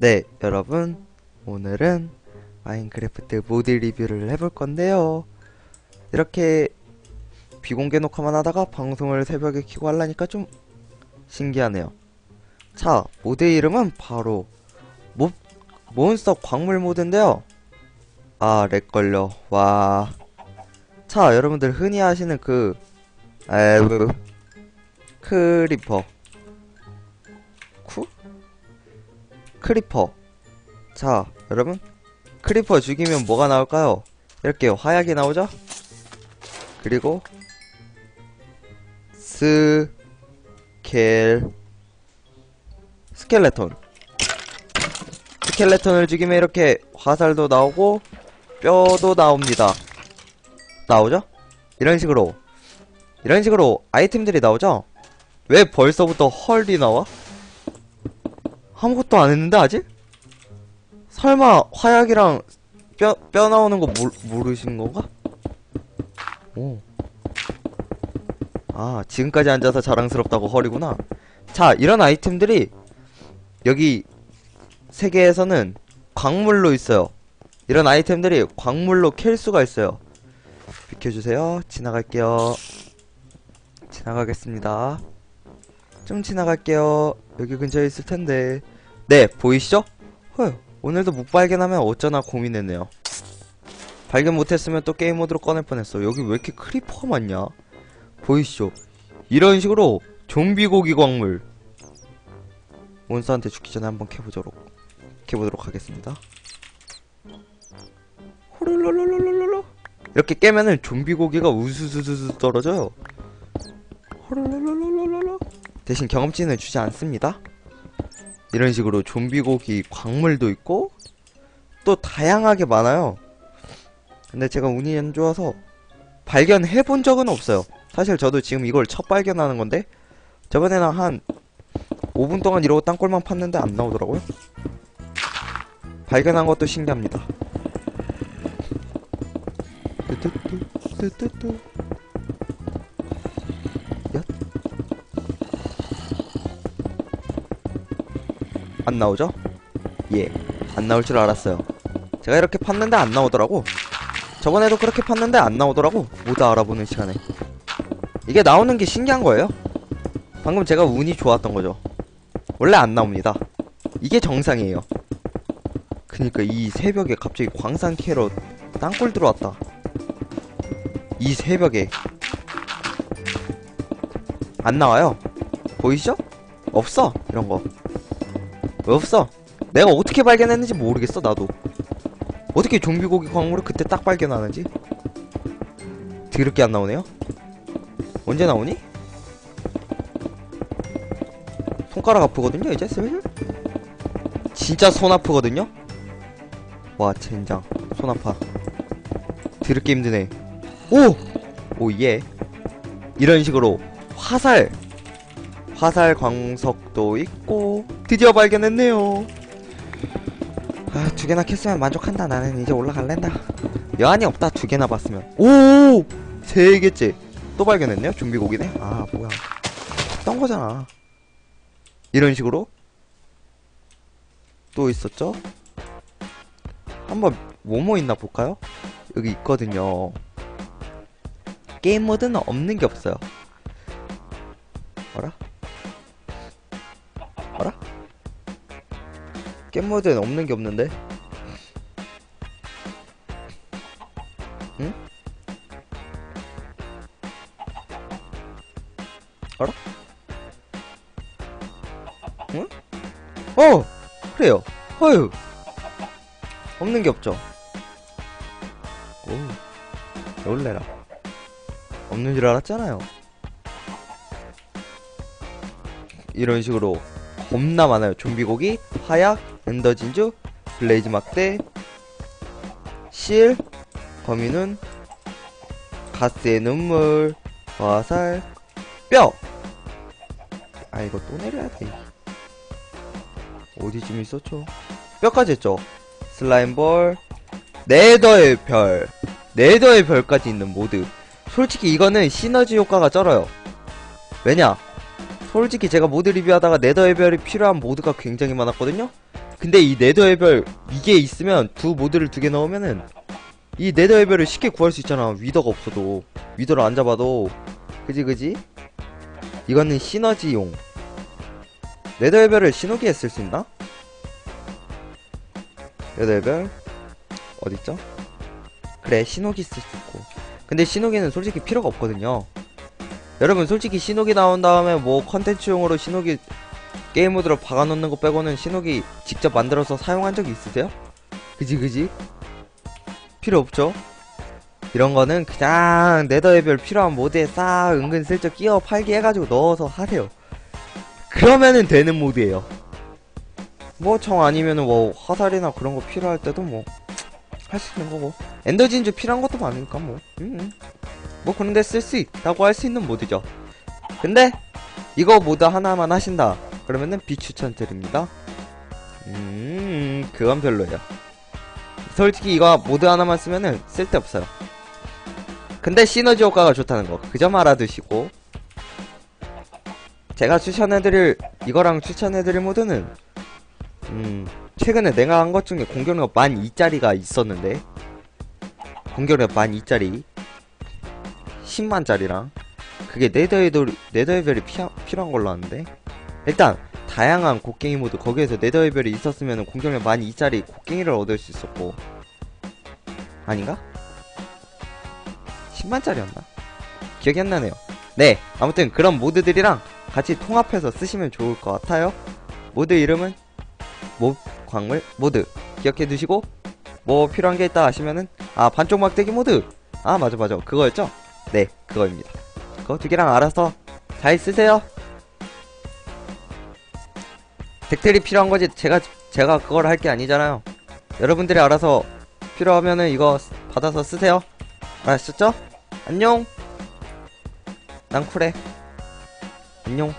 네, 여러분. 오늘은 마인크래프트 모드 리뷰를 해볼 건데요. 이렇게 비공개 녹화만 하다가 방송을 새벽에 키고 하려니까 좀 신기하네요. 자, 모드 이름은 바로 모, 몬스터 광물 모드인데요. 아, 렉 걸려. 와. 자, 여러분들 흔히 하시는 그, 에브, 크리퍼. 크리퍼. 자, 여러분. 크리퍼 죽이면 뭐가 나올까요? 이렇게 화약이 나오죠? 그리고, 스켈, 스켈레톤. 스켈레톤을 죽이면 이렇게 화살도 나오고, 뼈도 나옵니다. 나오죠? 이런 식으로. 이런 식으로 아이템들이 나오죠? 왜 벌써부터 헐이 나와? 아무것도 안 했는데 아직? 설마 화약이랑 뼈, 뼈 나오는 거 모르, 모르신 건가? 오. 아, 지금까지 앉아서 자랑스럽다고 헐이구나. 자, 이런 아이템들이 여기 세계에서는 광물로 있어요. 이런 아이템들이 광물로 캘 수가 있어요. 비켜주세요. 지나갈게요. 지나가겠습니다. 좀 지나갈게요. 여기 근처에 있을 텐데. 네, 보이시죠? 헐, 오늘도 못 발견하면 어쩌나 고민했네요. 발견 못했으면 또 게임 모드로 꺼낼 뻔했어. 여기 왜 이렇게 크리퍼가 많냐? 보이시죠? 이런 식으로 좀비 고기 광물. 몬스터한테 죽기 전에 한번 캐보도록, 캐보도록 하겠습니다. 호롤롤롤롤롤롤. 이렇게 깨면은 좀비 고기가 우수수수수 떨어져요. 호롤롤롤롤롤. 대신 경험치는 주지 않습니다. 이런 식으로 좀비 고기 광물도 있고 또 다양하게 많아요. 근데 제가 운이 안 좋아서 발견해 본 적은 없어요. 사실 저도 지금 이걸 첫 발견하는 건데 저번에는 한 5분 동안 이러고 땅굴만 팠는데 안 나오더라고요. 발견한 것도 신기합니다. 뚜뚜뚜, 뚜뚜뚜. 안 나오죠? 예, 안 나올 줄 알았어요. 제가 이렇게 팠는데 안 나오더라고. 저번에도 그렇게 팠는데 안 나오더라고. 모두 알아보는 시간에. 이게 나오는 게 신기한 거예요. 방금 제가 운이 좋았던 거죠. 원래 안 나옵니다. 이게 정상이에요. 그니까 이 새벽에 갑자기 광산 캐러 땅굴 들어왔다. 이 새벽에 안 나와요. 보이시죠? 없어 이런 거. 왜 없어? 내가 어떻게 발견했는지 모르겠어 나도. 어떻게 좀비 고기 광물을 그때 딱 발견하는지? 드럽게 안 나오네요. 언제 나오니? 손가락 아프거든요 이제 슬슬? 진짜 손 아프거든요? 와 젠장 손 아파 드럽게 힘드네 오! 오예 이런 식으로 화살 화살 광석도 있고 드디어 발견했네요. 아 두 개나 캤으면 만족한다. 나는 이제 올라갈랜다. 여한이 없다. 두 개나 봤으면. 오! 세 개째 또 발견했네요 좀비 고기네. 아 뭐야. 했던 거잖아. 이런 식으로 또 있었죠? 한번 뭐뭐 있나 볼까요? 여기 있거든요. 게임 모드는 없는 게 없어요. 어라? 모드는 없는 게 없는데? 응? 어라? 응? 어! 그래요. 어휴. 없는 게 없죠. 오. 놀래라. 없는 줄 알았잖아요. 이런 식으로 겁나 많아요. 좀비 고기, 하약, 엔더 진주, 블레이즈 막대, 실, 거미눈, 가스의 눈물, 화살, 뼈. 아 이거 또 내려야 돼. 어디쯤 있었죠? 뼈까지 했죠. 슬라임볼, 네더의 별, 네더의 별까지 있는 모드. 솔직히 이거는 시너지 효과가 쩔어요. 왜냐? 솔직히 제가 모드 리뷰하다가 네더의 별이 필요한 모드가 굉장히 많았거든요? 근데 이 네더 해별 이게 있으면 두 모드를 두 개 넣으면은 이 네더 해별을 쉽게 구할 수 있잖아. 위더가 없어도. 위더를 안 잡아도. 그지 그지? 이거는 시너지용. 네더 해별을 신호기에 쓸 수 있나? 네더 해별? 어딨죠? 그래 신호기 쓸 수 있고. 근데 신호기는 솔직히 필요가 없거든요. 여러분 솔직히 신호기 나온 다음에 뭐 컨텐츠용으로 신호기 게임 모드로 박아놓는 거 빼고는 신호기 직접 만들어서 사용한 적이 있으세요? 그지 그지? 필요 없죠? 이런 거는 그냥 네더의별 필요한 모드에 싹 은근슬쩍 끼워 팔기 해가지고 넣어서 하세요 그러면은 되는 모드예요 뭐 정 아니면은 뭐 화살이나 그런 거 필요할 때도 뭐 할 수 있는 거고 엔더진주 필요한 것도 많으니까 뭐 음, 음. 뭐 그런데 쓸 수 있다고 할 수 있는 모드죠 근데 이거 모드 하나만 하신다 그러면은 비추천 드립니다. 음 그건 별로예요. 솔직히 이거 모드 하나만 쓰면은 쓸데없어요. 근데 시너지 효과가 좋다는 거 그 점 알아두시고. 제가 추천해드릴 이거랑 추천해드릴 모드는 음 최근에 내가 한 것 중에 공격력 만 2짜리가 있었는데 공격력 만 2짜리 10만짜리랑 그게 네더에도 네더의 별이 필요한 걸로 아는데 일단 다양한 곡괭이 모드 거기에서 네더의별이 있었으면 공격력 만 2짜리 곡괭이를 얻을 수 있었고. 아닌가? 10만짜리였나? 기억이 안 나네요. 네 아무튼 그런 모드들이랑 같이 통합해서 쓰시면 좋을 것 같아요. 모드 이름은 모 광물 모드. 기억해 두시고 뭐 필요한 게 있다 하시면은 아 반쪽 막대기 모드. 아 맞아 맞아. 그거였죠? 네 그거입니다. 그거 두 개랑 알아서 잘 쓰세요 덱텔이 필요한 거지. 제가 제가 그걸 할 게 아니잖아요. 여러분들이 알아서 필요하면은 이거 쓰- 받아서 쓰세요. 아셨죠? 안녕. 난 쿨해. 안녕